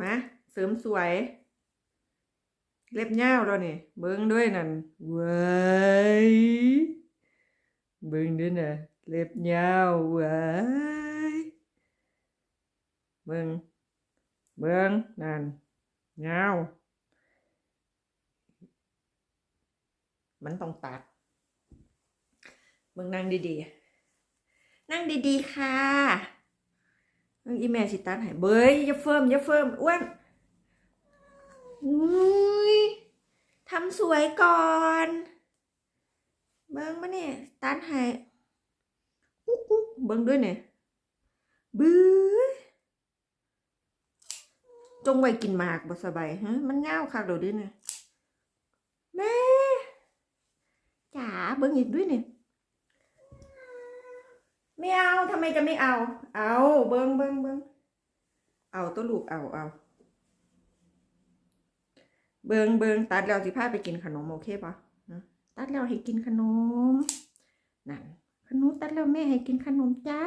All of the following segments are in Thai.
มาเสริมสวย เล็บยาวแล้วนี่ เบิ่งด้วยนั่นเว้ยเบิ่งด้วยนะเล็บยาวเว้ยเบิ่งเบิ่งนั่นยาวมันต้องตัดเบิ่งนั่งดีๆ นั่งดีๆค่ะ อีแม่สิตัดให้เบยอย่าเฟิมอย่าเฟิมอ้วนอุ้ยทำสวยก่อน เบิ้งมาเนี่ยตัดให้กุ๊กกุ๊กเบิ้งด้วยเนี่ยบื้อจงไว้กินหมากบ่สบายฮะมันเงาคักเดี๋ยวด้วยเนี่ยแม่จ๋าเบิ้งอีกด้วยเนี่ย ไม่เอาทำไมจะไม่เอา เอาเบิ้งเบิ้งเบิ้งเอาตัวลูกเอาเอาเบิ้งเบิ้งตัดแล้วสิพาไปกินขนมโอเคปะฮะตัดแล้วให้กินขนมนั่นขนมตัดแล้วแม่ให้กินขนมจ้า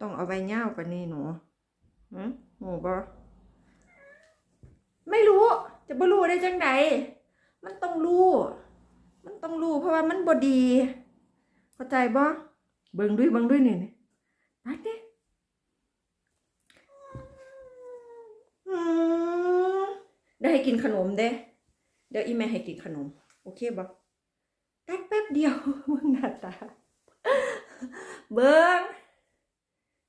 ต้องเอาใบเง่าวปานนี้หนูฮะหนูบ่ไม่รู้ จะบ่รู้ได้จังไดมันต้องรู้ ต้องรู้เพราะว่ามันบดีเข้าใจบ่เบิ่งด้วยเบิ่งด้วยนี่นี่ตัดดิอืมได้ให้กินขนมเด้ เดี๋ยวอีแม่ให้กินขนม โอเคบ่ตัดแป๊บเดียวเบิ่งหน้าตา เบิ่ง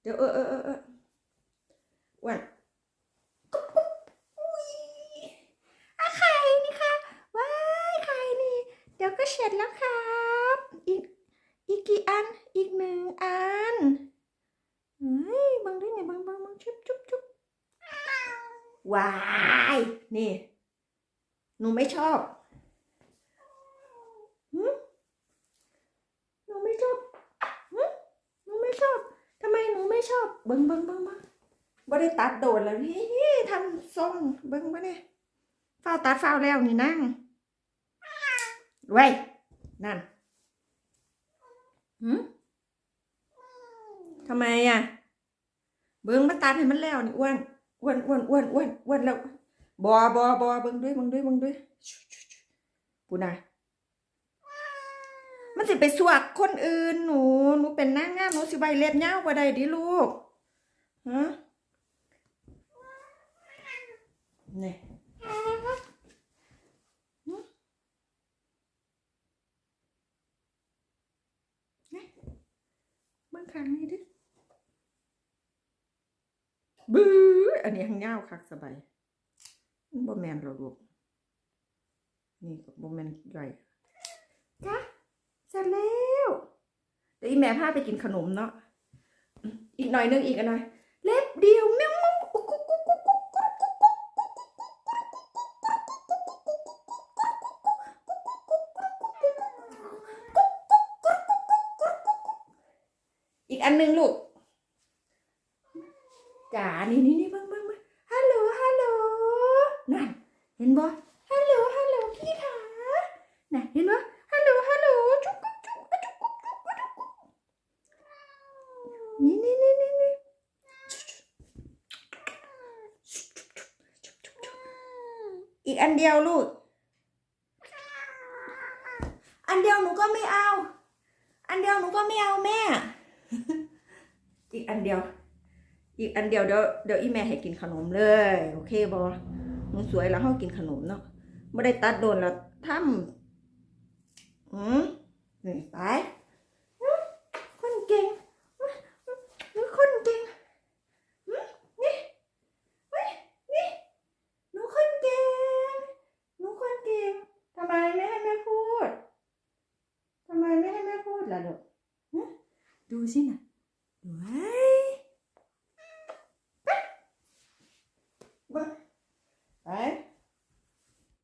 เดี๋ยวเออเออเอออ้วันกุ๊บกุ๊บอุ๊ยอะไข่นี่ค่ะ ว้ายไข่นี่ เดี๋ยวก็เสร็จแล้วครับ อีกอีกกี่อัน อีกหนึ่งอันเฮ้ยบังด้วยเนี่ยบังบังบังชุบชุบชุบว้าย นี่ หนูไม่ชอบหนูไม่ชอบหนูไม่ชอบ ทำไมหนูไม่ชอบ เบิ้งเบิ้งเบิ้งเบิ้งบ่ได้ตัดโดดแล้วนี่ทำทรงเบิ้งมาเนี่ยฝ้าตัดฝ้าวแล้วนี่นั่ง ไว้ยนั่นหืมทำไมอะ เบิ้งมาตัดให้มันแล้วนี่อ้วนอ้วนอ้วนอ้วนอ้วนอ้วนแล้วบอบอบอเบิ้งด้วยเบิ้งด้วยเบิ้งด้วยปูนามันสิไปสวกคนอื่นหนูหนูเป็นนางงามหนูสิใบเล็บยากว่าใดดิลูกฮะนี่ ข้างให้ดิบื้ออันนี้หังเงาคักสบายมันบ่แมนหรอลูกนี่ก็บ่แมนใหญ่จ้ะเสร็จแล้วเดี๋ยวอีแม่พาไปกินขนมเนาะอีกหน่อยนึงอีกอันหน่อยเล็บเดียว อีกอันหนึงลูกจ๋านี่นี่นี่เบิ่งเบิ่งเบิ่งฮัลโหลฮัลโหลนั่นเห็นบ่ฮัลโหลฮัลโหลพี่ขาน่ะเห็นบ่ฮัลโหลฮัลโหลจุ๊กกุ๊กจุ๊กจุ๊กกุ๊กจุ๊กจุ๊กกุ๊กนี่นี่นี่นี่นี่อีกอันเดียวลูกอันเดียวหนูก็ไม่เอา อันเดียวหนูก็ไม่เอาแม่ อีกอันเดียว อีกอันเดียวเดี๋ยวเดี๋ยวอีแม่ให้กินขนมเลย โอเคบอหนูสวยแล้วเขากินขนมเนาะไม่ได้ตัดโดนแล้วทำอืมนี่ไป ดูสินะว้